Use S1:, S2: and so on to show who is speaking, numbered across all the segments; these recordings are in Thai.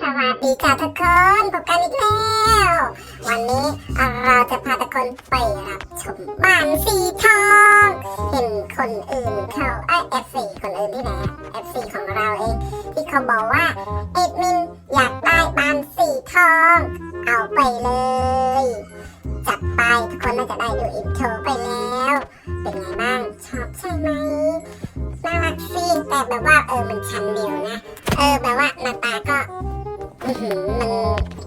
S1: สวัสดีจ้าทุกคนพบกันอีกแล้ว วันนี้เราจะพาทุกคนไปรับชมบ้านสีทอง เห็นคนอื่นเขาไอเอฟซีคนอื่นที่ไหนเอฟซีของเราเอง ที่เขาบอกว่าเอ็ดมินอยากได้บ้านสีทอง เอาไปเลย จัดไปทุกคนน่าจะได้ดูอินโทรไปแล้ว เป็นไงบ้างชอบใช่ไหมน่ารักสิแต่แบบว่าเออมันชั้นเดียวนะ เออแบบว่าหน้าตาก็ อือหือ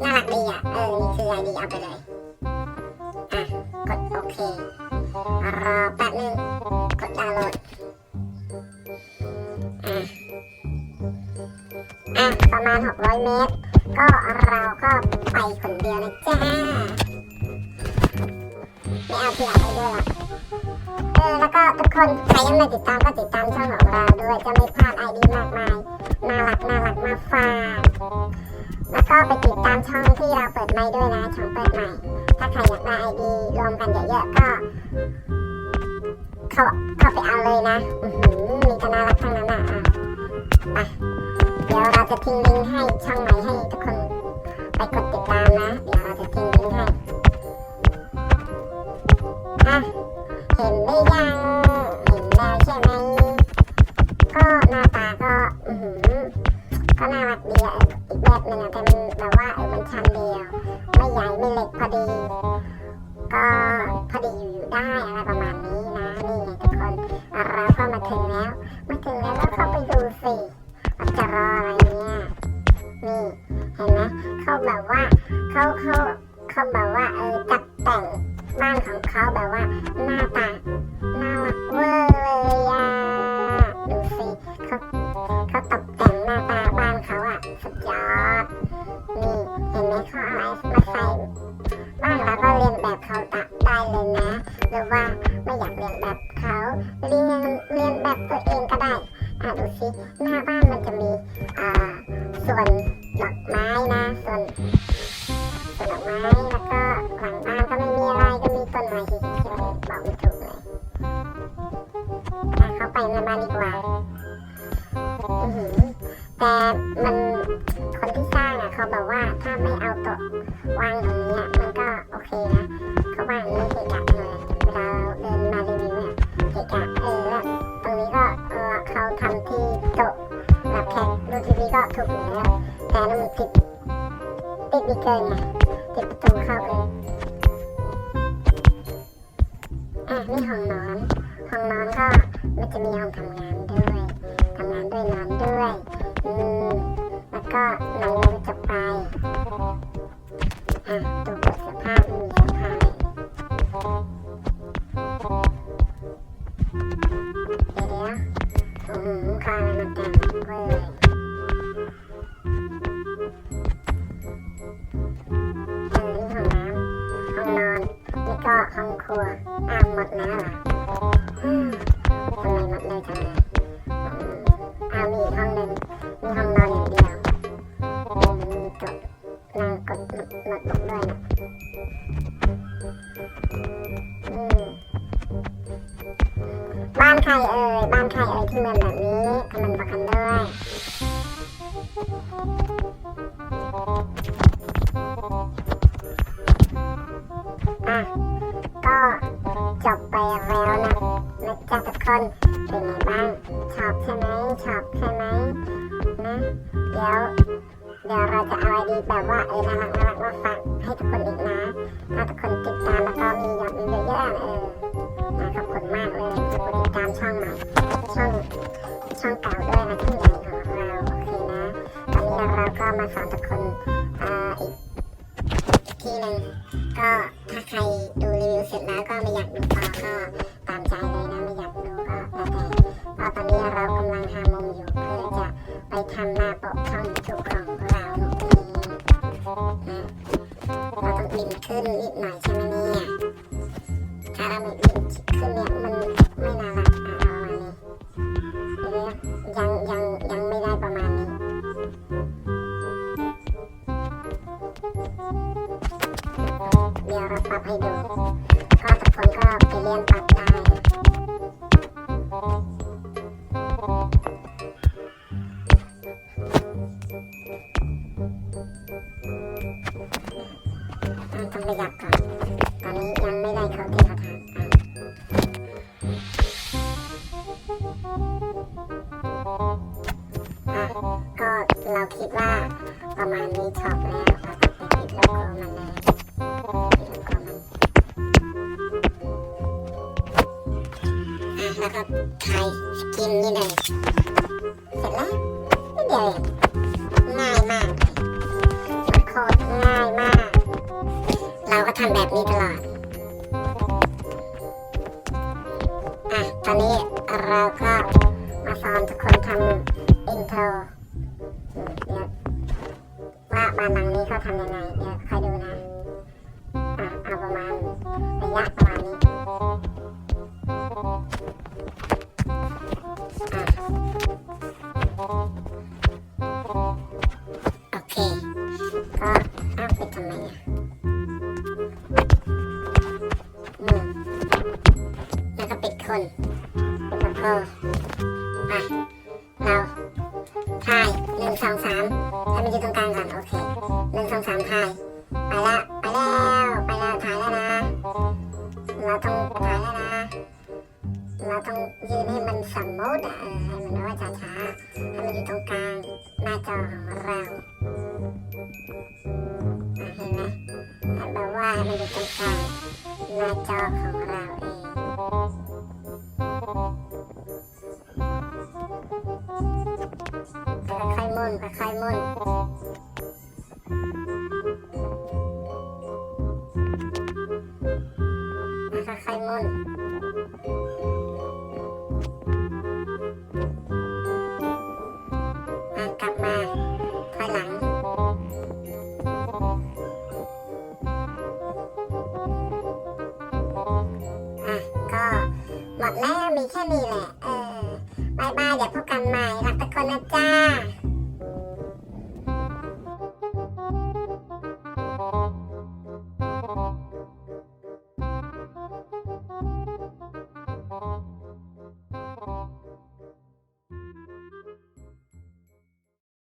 S1: มันน่ารักดีอะ เออ นี่คือไอดีเอาไปเลย อะ กดโอเครอแป๊บนึง กดดาวน์โหลด อะ อะ ประมาณ 600 เมตร ก็เราก็ไปคนเดียวนะจ้า ไม่เอาที่หลังไปด้วยหรอกเออ แล้วก็ทุกคนใครยังไม่ติดตามก็ติดตามช่องของเราด้วย จะไม่พลาดไอดีมากมาย น่ารักน่ารักมาฝาก ก็ไปติดตามช่องที่เราเปิดใหม่ด้วยนะ ช่องเปิดใหม่ ถ้าใครอยากได้ไอดีรวมกันเยอะๆก็เข้าเข้าไปเอาเลยนะมีแต่น่ารักทั้งนั้นอะอะ จะรออะไรเนี่ยนี่เห็นไหมเขาแบบว่าเขาเขาเขาแบบว่าเออจัดแต่งบ้านของเขาแบบว่าหน้าตาน่ารักเวอร์เลยอะดูสิเขาเขาตกแต่งหน้าตาบ้านเขาอะสุดยอดนี่เห็นไหมเขาเอาอะไรมาใส่บ้านเราก็เรียนแบบเขาตัดได้เลยนะ ส่วนดอกไม้นะ ส่วนส่วนดอกไม้แล้วก็หลังบ้านก็ไม่มีอะไรก็มีต้นไม้ที่ที่บอกไม่ถูกเลยอ่เขาไปในบ้านดีกว่าแต่มันคนที่สร้างอะเขาบอกว่าถ้าไม่เอาโต๊ะวางตรงนี้มันก็โอเคนะ ถูกอยู่แล้วแต่แล้วมันติดติดดีเกินไงติดประตูเข้าเองอะนี่ห้องนอน ห้องนอนก็มันจะมีห้องทำงานด้วยทำงานด้วยนอนด้วยอืมแล้วก็นอนเลยจะไปอะ ก็ห้องครัวอ้าวหมดแล้วเหรอทำไมหมดเลยจังเลยอืมเอามีอีกห้องหนึ่งมีห้องนอนอย่างเดียวอืมมีจดนั่งกดโน้ตบุ๊กด้วยนะบ้านใครเอ่ยบ้านใครเอ่ยที่เมืองแบบนี้คอมเมนต์บอกกันด้วยอะ ก็จบไปแล้วนะนะจ๊ะทุกคนเป็นไงบ้างชอบใช่ไหมชอบใช่ไหมนะเดี๋ยวเดี๋ยวเราจะเอาไอดีแบบว่าเออน่ารักน่ารักมาฝากให้ทุกคนอีกนะถ้าทุกคนติดตามแล้วก็มียอดวิวเยอะๆเออนะขอบคุณมากเลยที่ติดตามช่องใหม่ช่องช่องเก่าด้วยนะที่ใหญ่ของเราโอเคนะตอนนี้เราก็มาสอนทุกคน เสร็จแล้วก็ไม่อยากดูต่อก็ตามใจเลยนะไม่อยากดูก็แล้วแต่เพราะตอนนี้เรากำลังหามุมอยู่เพื่อจะไปทำหน้าปกช่องยูทูบของเราโอเคนะเราต้องบินขึ้นนิดหน่อยใช่ไหมเนี่ยถ้าเราไม่ ก็ไแล้วก็ถ่ายสกินนี่เลยเสร็จแล้วนิดเดียวเองง่ายมากโคตรง่ายมาก เราก็ทำแบบนี้ตลอดอะตอนนี้เราก็มาสอนทุกคนทำอินโทรเดี๋ยวว่าบ้านหลังนี้เขาทำยังไงเดี๋ยวคอยดูนะอะเอาประมาณระยะประมาณนี้ โอเค ก็เอาปิดทำไมอะอืมแล้วก็ปิดคนปิดโลโก้อะเราถ่ายหนึ่งสองสามให้มันอยู่ตรงกลางก่อนโอเคหนึ่งสองสามถ่ายไปแล้วไปแล้วไปแล้วถ่ายแล้วนะ เราต้องถ่ายแล้วนะ เราต้องยืนให้มัน สมมติอะเออให้มันว่าช้าๆให้มันอยู่ตรงกลางหน้าจอของเราเห็นไหมให้แบบว่าให้มันอยู่ตรงกลางหน้าจอของเราเองค่อยๆมุนค่อยๆมุน